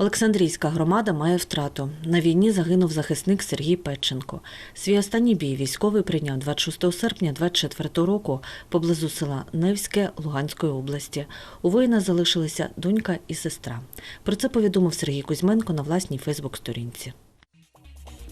Олександрійська громада має втрату. На війні загинув захисник Сергій Петченко. Свій останній бій військовий прийняв 26 серпня 24 року поблизу села Невське Луганської області. У воїна залишилися донька і сестра. Про це повідомив Сергій Кузьменко на власній Фейсбук-сторінці.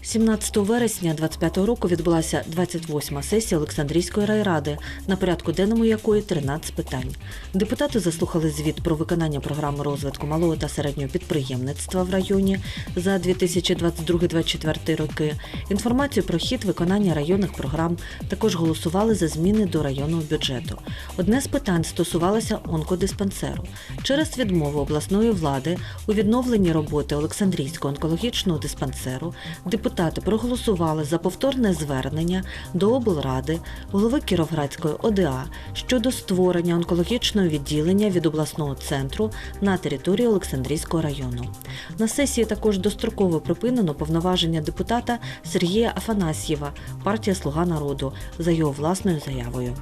17 вересня 25 року відбулася 28-ма сесія Олександрійської райради, на порядку денному якої 13 питань. Депутати заслухали звіт про виконання програми розвитку малого та середнього підприємництва в районі за 2022-2024 роки, інформацію про хід виконання районних програм, також голосували за зміни до районного бюджету. Одне з питань стосувалося онкодиспансеру. Через відмову обласної влади у відновленні роботи Олександрійського онкологічного диспансеру депутати проголосували за повторне звернення до облради, голови Кіровградської ОДА щодо створення онкологічного відділення від обласного центру на території Олександрійського району. На сесії також достроково припинено повноваження депутата Сергія Афанасьєва, партія Слуга народу, за його власною заявою.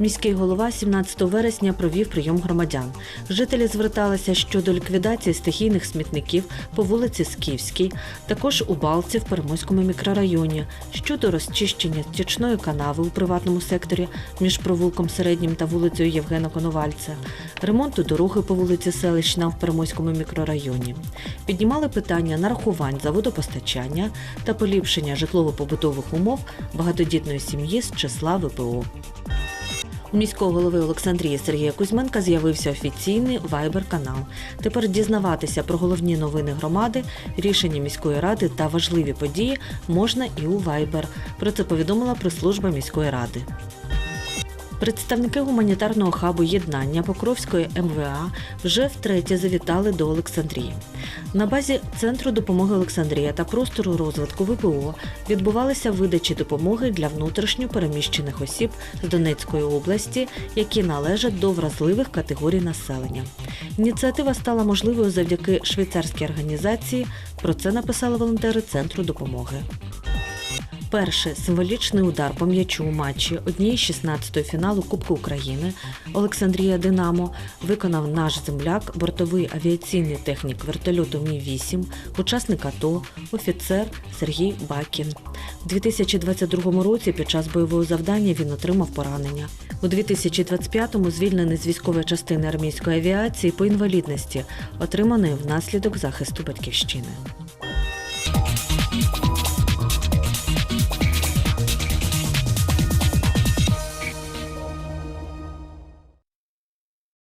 Міський голова 17 вересня провів прийом громадян. Жителі зверталися щодо ліквідації стихійних смітників по вулиці Скіфській, також у Балці в Перемойському мікрорайоні, щодо розчищення стічної канави у приватному секторі між провулком Середнім та вулицею Євгена Коновальця, ремонту дороги по вулиці Селищна в Перемойському мікрорайоні. Піднімали питання нарахувань за водопостачання та поліпшення житлово-побутових умов багатодітної сім'ї з числа ВПО. Міського голови Олександрії Сергія Кузьменка з'явився офіційний вайбер-канал. Тепер дізнаватися про головні новини громади, рішення міської ради та важливі події можна і у Вайбер. Про це повідомила прес-служба міської ради. Представники гуманітарного хабу єднання Покровської МВА вже втретє завітали до Олександрії. На базі Центру допомоги Олександрія та простору розвитку ВПО відбувалися видачі допомоги для внутрішньо переміщених осіб з Донецької області, які належать до вразливих категорій населення. Ініціатива стала можливою завдяки швейцарській організації. Про це написали волонтери Центру допомоги. Перший символічний удар по м'ячу у матчі однієї 16-ї фіналу Кубку України Олександрія Динамо виконав наш земляк, бортовий авіаційний технік вертольоту Мі-8, учасник АТО, офіцер Сергій Бакін. У 2022 році під час бойового завдання він отримав поранення. У 2025-му звільнений з військової частини армійської авіації по інвалідності, отриманої внаслідок захисту батьківщини.